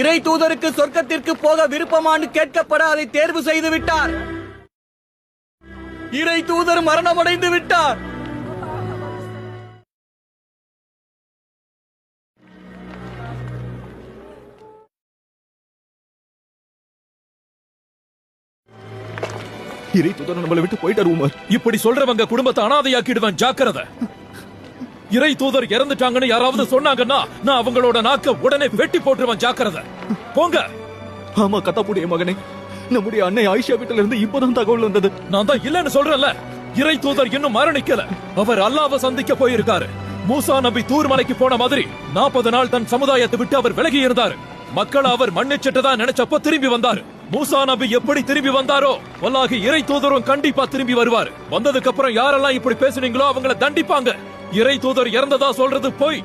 இறை தூதருக்கு சொர்க்கத்திற்கு போக விருப்பமானு கேட்கப்பட அதை தேர்வு செய்து விட்டார். இறை தூதர் மரணமடைந்து விட்டார். இறை தூதர் நம்மளை விட்டு போயிட்டார் உமர். இப்படி சொல்றவங்க குடும்பத்தை அனாதையாக்கிடுவேன். ஜாக்கிரதை. இறை தூதர் இறந்துட்டாங்கன்னு யாராவது சொன்னாங்கன்னா நான் அவங்களோட நாக்க உடனே வெட்டி போட்டுருவேன் ஜாக்கிரதை. போங்க. ஆமா கத்தாப்புடைய மகனே. நம்முடைய அன்னை ஆயிஷா வீட்டுல இருந்து இப்பதான் தகவல் வந்தது. நான் தான் இல்லன்னு சொல்றேன்ல. இறை தூதர் இன்னும் மரணிக்கல. அவர் அல்லாஹ்வை சந்திக்க போயிருக்காரு. மூசா நபி தூர் மலைக்கு போன மாதிரி நாற்பது நாள் தன் சமுதாயத்தை விட்டு அவர் விலகி இருந்தாரு. மக்கள் அவர் மன்னிச்சிட்டதா நினைச்சப்ப திரும்பி வந்தாரு. மூசா நபி எப்படி திரும்பி வந்தாரோ வல்லாகி இறை தூதரும் கண்டிப்பா திரும்பி வருவார். வந்ததுக்கு அப்புறம் யாரெல்லாம் இப்படி பேசுனீங்களோ அவங்கள தண்டிப்பாங்க. இறை தூதர் இறந்ததா சொல்றது போய்